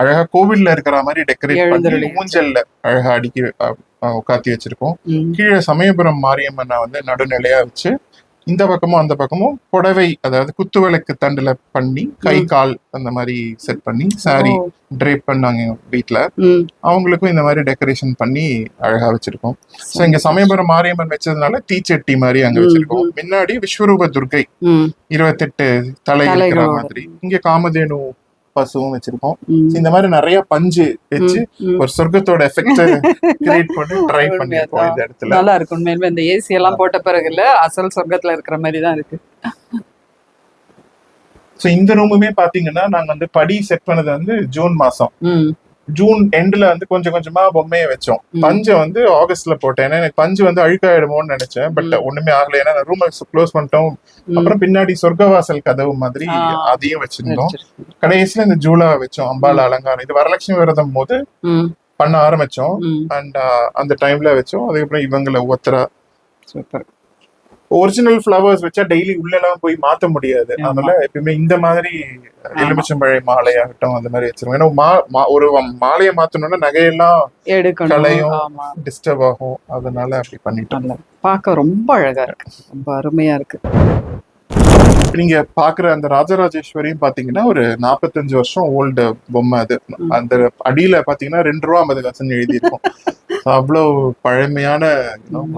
Speaker 2: அழகா கோவில்ல இருக்கிற மாதிரி டெக்கரேட் பண்ணி. ஊஞ்சல்ல அழகா அடுக்கி உட்காத்தி வச்சிருக்கோம். கீழே சமயபுரம் மாரியம்மனை வந்து நடுநிலையா வச்சு இந்த பக்கமும் அந்த பக்கமும் புடவை அதாவது குத்துவிளக்கு தண்டுல பண்ணி கை. கால் அந்த மாதிரி செட் பண்ணி சாரி ட்ரேப் பண்ணாங்க வீட்ல.
Speaker 1: ம்,
Speaker 2: அவங்களுக்கும் இந்த மாதிரி டெக்கரேஷன் பண்ணி அழகா வச்சிருக்கோம். சோ இங்க சமயபுரம் மாரியம்மன் வச்சதுனால தீச்சட்டி மாதிரி அங்க வச்சிருக்கோம். முன்னாடி விஸ்வரூப துர்கை இருபத்தெட்டு தலை இருக்கிற. மாதிரி. இங்க காமதேனு பசுவும் வச்சிருக்கோம். இந்த மாதிரி நிறைய பஞ்சு வச்சு. ஒரு சொர்க்கத்தோட எஃபெக்ட் கிரியேட் பண்ணி ட்ரை பண்ணிருக்கோம். இந்த இடத்துல.
Speaker 1: நல்லா இருக்கு உண்மையிலுமே இந்த ஏசி எல்லாம் போட்ட பிறகு இல்ல அசல் சொர்க்கத்துல இருக்கிற மாதிரி தான் இருக்கு.
Speaker 2: சோ இந்த ரூமுமே பாத்தீங்கன்னா நாங்க வந்து படி செட் பண்ணது வந்து ஜூன் மாசம். ஜூன் எண்ட்ல வந்து கொஞ்சம் கொஞ்சமா பொம்மையை வச்சோம். பஞ்சை வந்து ஆகஸ்ட்ல போட்டேன். ஏன்னா எனக்கு பஞ்சு வந்து அழுக்காயிடுமோன்னு நினைச்சேன். பட். ஒண்ணுமே ஆகல. ஏன்னா ரூம் க்ளோஸ் பண்ணிட்டோம். அப்புறம் பின்னாடி சொர்க்கவாசல் கதவு மாதிரி. அதையும் வச்சிருந்தோம். கடைசியில இந்த ஜூலா வச்சோம். அம்பாள் அலங்காரம். இது வரலட்சுமி விரதம் போது பண்ண ஆரம்பிச்சோம். அண்ட் அந்த டைம்ல வச்சோம். அதுக்கப்புறம் இவங்களை ஒவ்வொருத்தரா.
Speaker 1: சூப்பர்
Speaker 2: ஒரிஜினல் ஃப்ளவர்ஸ் வச்சா டெய்லி உள்ளெல்லாம் போய் மாத்த முடியாது. அதனால எப்பயுமே இந்த மாதிரி எலுமிச்சம்பழை மாலை ஆகட்டும் அந்த மாதிரி வச்சிருவோம். ஏன்னா ஒரு மாலையை மாத்தணும்னா நகையெல்லாம் கலையும். டிஸ்டர்ப் ஆகும். அதனால அப்படி பண்ணிட்டோம்.
Speaker 1: பார்க்க ரொம்ப அழகா இருக்கு. ரொம்ப அருமையா இருக்கு.
Speaker 2: நீங்க பாக்குற அந்த ராஜராஜேஸ்வரியும் பாத்தீங்கன்னா ஒரு நாற்பத்தஞ்சு வருஷம் ஓல்டு பொம்மை அது. அந்த அடியில பாத்தீங்கன்னா ரெண்டு ரூபா ஐம்பது காசுன்னு எழுதியிருக்கும். அவ்வளவு பழமையான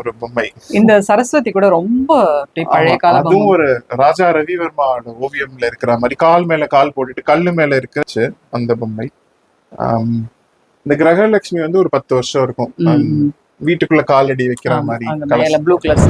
Speaker 2: ஒரு பொம்மை.
Speaker 1: இந்த சரஸ்வதி கூட ரொம்ப பழைய
Speaker 2: ஆமா,
Speaker 1: கால
Speaker 2: அதுவும். ஒரு ராஜா ரவிவர்மாவோட ஓவியம்ல இருக்கிற மாதிரி கால் மேல கால் போட்டுட்டு கல்லு மேல இருக்கிறச்சு அந்த பொம்மை. இந்த கிரகலட்சுமி வந்து ஒரு பத்து வருஷம் இருக்கும். வீட்டுக்குள்ள காலடி வைக்கிற மாதிரி
Speaker 1: ப்ளூ கலர்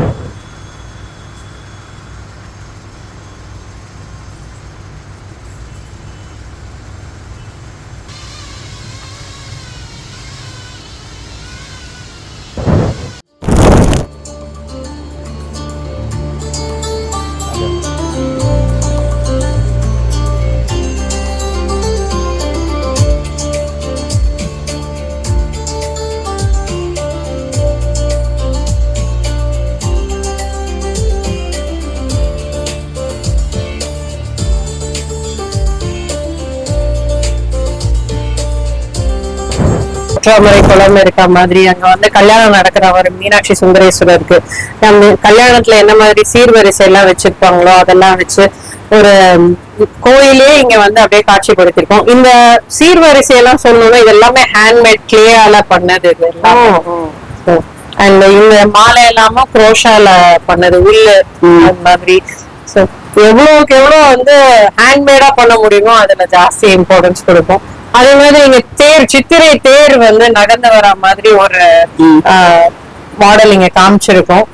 Speaker 5: ஒற்றாமரை குளம் இருக்க மாதிரி அங்க வந்து கல்யாணம் நடக்கிற ஒரு மீனாட்சி சுந்தரேஸ்வரருக்கு. நம்ம கல்யாணத்துல என்ன மாதிரி சீர்வரிசை எல்லாம் வச்சிருப்பாங்களோ அதெல்லாம் வச்சு ஒரு கோயிலே இங்க வந்து அப்படியே காட்சிப்படுத்திருக்கோம் இந்த சீர்வரிசை எல்லாம் சொல்லணும்னா இது எல்லாமே ஹேண்ட்மேட் கிளேயால பண்ணது இது எல்லாமே. அண்ட் இந்த மாலை எல்லாமும் குரோஷால பண்ணது உள்ளு மாதிரி. ஸோ எவ்வளவுக்கு எவ்வளவு வந்து ஹேண்ட்மேடா பண்ண முடியுமோ அதுல ஜாஸ்தி இம்பார்ட்டன்ஸ் கொடுப்போம் அதே மாதிரி இங்க தேர் சித்திரை தேர் வந்து நகர்ந்து வர மாதிரி ஒரு மாடல் இங்க காமிச்சிருக்கோம்.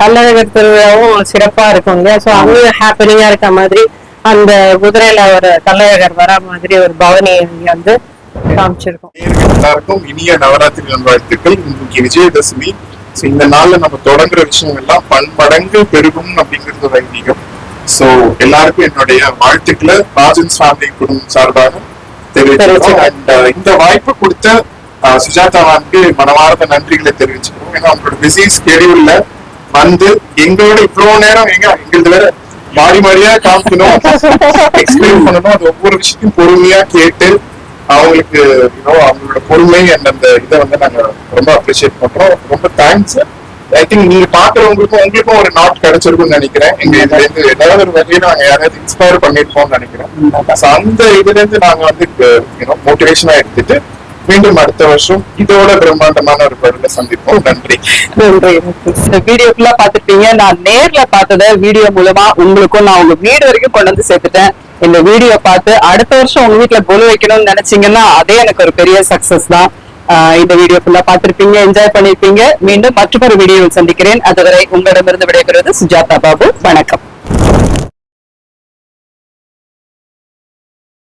Speaker 5: கள்ளழகர் திருவிழாவும் சிறப்பா இருக்கும் இல்லையா? ஸோ அங்கேயும் ஹாப்பனிங்கா இருக்க மாதிரி அந்த குதிரையில ஒரு கள்ளழகர் வர மாதிரி ஒரு பவனி இங்க வந்து காமிச்சிருக்கோம்.
Speaker 2: எல்லாருக்கும் இனிய நவராத்திரி நல்வாழ்த்துக்கள். இன்னைக்கு விஜயதசமி. இந்த நாள்ல நம்ம தொடங்குற விஷயம் எல்லாம் பன்மடங்கு பெருகும் அப்படிங்கிறது ஒரு ஐதீகம். சோ எல்லாருக்கும் என்னுடைய வாழ்த்துக்களை. ராஜன்ஸ் ஃபேமிலி குடும்பம் சார்பாக தெரிவிச்சுக்கிறோம் அண்ட் இந்த வாய்ப்பு கொடுத்த அஹ், சுஜாதாவானுக்கு மனமார்ந்த நன்றிகளை தெரிவிச்சுக்கிறோம். ஏன்னா அவங்களோட பிஸி ஸ்கெடியூல்ல வந்து எங்களோட இவ்வளவு நேரம் எங்க எங்களுக்கு வேற மாறி மாறியா காமிக்கணும் எக்ஸ்பிளைன் பண்ணணும். அது ஒவ்வொரு விஷயத்தையும் பொறுமையா கேட்டு அவங்களுக்கு அவங்களோட பொறுமை அண்ட் அந்த இதை வந்து நாங்க ரொம்ப அப்ரிஷியேட் பண்றோம். ரொம்ப தேங்க்ஸ் ஐ திங்க் நீங்க பாக்குறவங்களுக்கும் உங்களுக்கும் ஒரு நாட் கிடைச்சிருக்கும்னு நினைக்கிறேன். எங்க இதுல இருந்து ஏதாவது ஒரு வகையில நாங்க யாராவது இன்ஸ்பயர் பண்ணிருப்போம்னு நினைக்கிறேன். அந்த இதுல இருந்து நாங்க வந்து மோட்டிவேஷனா எடுத்துட்டு மீண்டும் அடுத்த வருஷம் இதோட பிரம்மாண்டமான ஒரு பொருளை சந்திப்போம். நன்றி.
Speaker 1: நன்றி. இந்த வீடியோ ஃபுல்லா பாத்துருப்பீங்க நான் நேர்ல பார்த்தத வீடியோ மூலமா உங்களுக்கும் நான் உங்க வீடு வரைக்கும் கொண்டு வந்து சேர்த்துட்டேன். இந்த வீடியோ பார்த்து அடுத்த வருஷம் உங்க வீட்டுல கொலு வைக்கணும்னு நினைச்சீங்கன்னா அதே எனக்கு ஒரு பெரிய சக்சஸ் தான். இந்த வீடியோ ஃபுல்லா பார்த்திருப்பீங்க என்ஜாய் பண்ணிருப்பீங்க. மீண்டும் மற்றொரு வீடியோவில் சந்திக்கிறேன். அதுவரை உங்களிடமிருந்து விடைபெறுவது சுஜாதா பாபு. வணக்கம்.